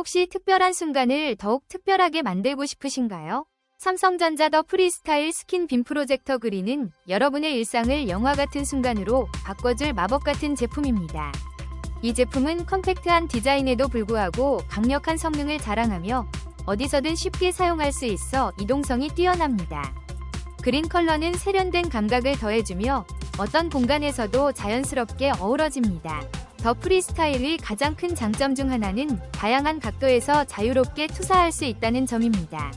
혹시 특별한 순간을 더욱 특별하게 만들고 싶으신가요? 삼성전자 더 프리스타일 스킨 빔 프로젝터 그린은 여러분의 일상을 영화 같은 순간으로 바꿔줄 마법 같은 제품입니다. 이 제품은 컴팩트한 디자인에도 불구하고 강력한 성능을 자랑하며 어디서든 쉽게 사용할 수 있어 이동성이 뛰어납니다. 그린 컬러는 세련된 감각을 더해주며 어떤 공간에서도 자연스럽게 어우러집니다. 더 프리스타일의 가장 큰 장점 중 하나는 다양한 각도에서 자유롭게 투사할 수 있다는 점입니다.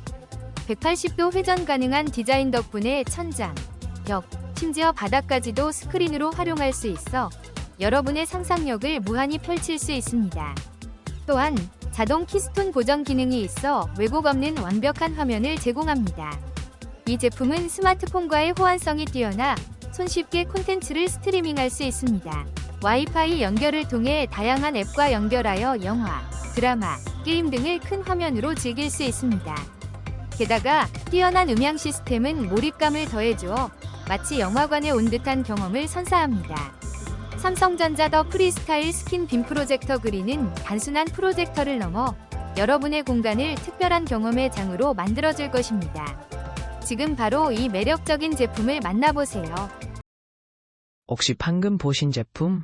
180도 회전 가능한 디자인 덕분에 천장, 벽, 심지어 바닥까지도 스크린으로 활용할 수 있어 여러분의 상상력을 무한히 펼칠 수 있습니다. 또한 자동 키스톤 보정 기능이 있어 왜곡 없는 완벽한 화면을 제공합니다. 이 제품은 스마트폰과의 호환성이 뛰어나 손쉽게 콘텐츠를 스트리밍할 수 있습니다. 와이파이 연결을 통해 다양한 앱과 연결하여 영화, 드라마, 게임 등을 큰 화면으로 즐길 수 있습니다. 게다가 뛰어난 음향 시스템은 몰입감을 더해주어 마치 영화관에 온 듯한 경험을 선사합니다. 삼성전자 더 프리스타일 스킨 빔 프로젝터 그린은 단순한 프로젝터를 넘어 여러분의 공간을 특별한 경험의 장으로 만들어줄 것입니다. 지금 바로 이 매력적인 제품을 만나보세요. 혹시 방금 보신 제품